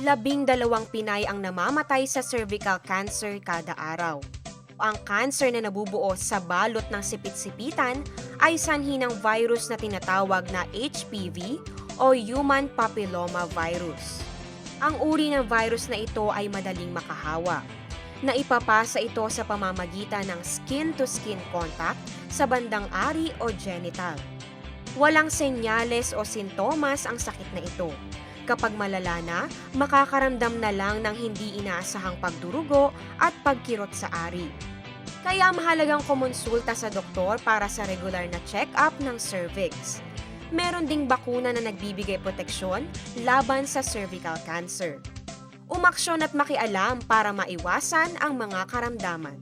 labing dalawang Pinay ang namamatay sa cervical cancer kada araw. Ang cancer na nabubuo sa balot ng sipit-sipitan ay sanhi ng virus na tinatawag na HPV o Human Papilloma Virus. Ang uri ng virus na ito ay madaling makahawa. Naipapasa ito sa pamamagitan ng skin-to-skin contact sa bandang ari o genital. Walang senyales o sintomas ang sakit na ito. Kapag malala na, makakaramdam na lang ng hindi inaasahang pagdurugo at pagkirot sa ari. Kaya mahalagang kumonsulta sa doktor para sa regular na check-up ng cervix. Meron ding bakuna na nagbibigay proteksyon laban sa cervical cancer. Umaksyon at makialam para maiwasan ang mga karamdaman.